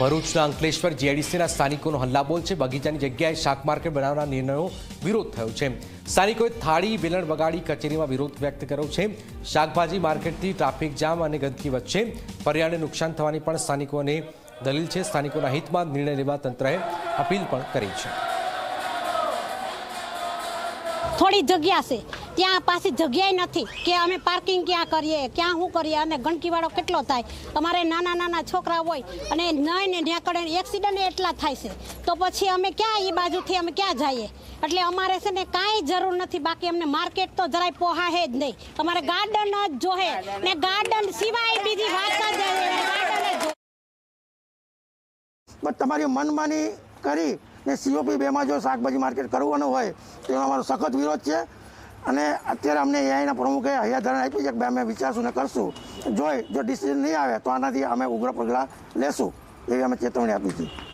ભરૂચના અંકલેશ્વર જીઆઈડીસીના સ્થાનિકોનો હલ્લાબોલ છે. બગીચાની જગ્યાએ શાક માર્કેટ બનાવવાના નિર્ણયો વિરોધ થયો છે. સ્થાનિકોએ થાળી, વેલણ વગાડી કચેરીમાં વિરોધ વ્યક્ત કર્યો છે. શાકભાજી માર્કેટથી ટ્રાફિક જામ અને ગંદકી વચ્ચે પર્યાવરણને નુકસાન થવાની પણ સ્થાનિકોને દલીલ છે. સ્થાનિકોના હિતમાં નિર્ણય લેવા તંત્રએ અપીલ પણ કરી છે. થોડી જગ્યા છે. ત્યાં પાછી જગ્યાએ નથી કે અમે પાર્કિંગ ક્યાં કરીએ, ક્યાં શું કરીએ, અને ગંદકીવાળો કેટલો થાય? અમારે નાના નાના છોકરા હોય અને નહીં ને ત્યાં કડે એક્સિડન્ટ એટલા થાય છે. તો પછી અમે ક્યાં એ બાજુથી અમે ક્યાં જઈએ? એટલે અમારે છે ને કાંઈ જરૂર નથી. બાકી અમને માર્કેટ તો જરાય પોહાહે જ નહીં. અમારે ગાર્ડન જ જોહે. ને ગાર્ડન સિવાય બીજી વાત જ. બસ તમારી મનમાની કરી ને સીઓપી બેમાં જો શાકભાજી માર્કેટ કરવાનું હોય, તો એનો અમારો સખત વિરોધ છે. અને અત્યારે અમને એઆઈના પ્રમુખે હૈયાધારણ આપી છે કે અમે વિચારશું ને કરશું. જોઈ, જો ડિસિઝન નહીં આવે તો આનાથી અમે ઉગ્ર પગલાં લેશું. એવી અમે ચેતવણી આપી છે.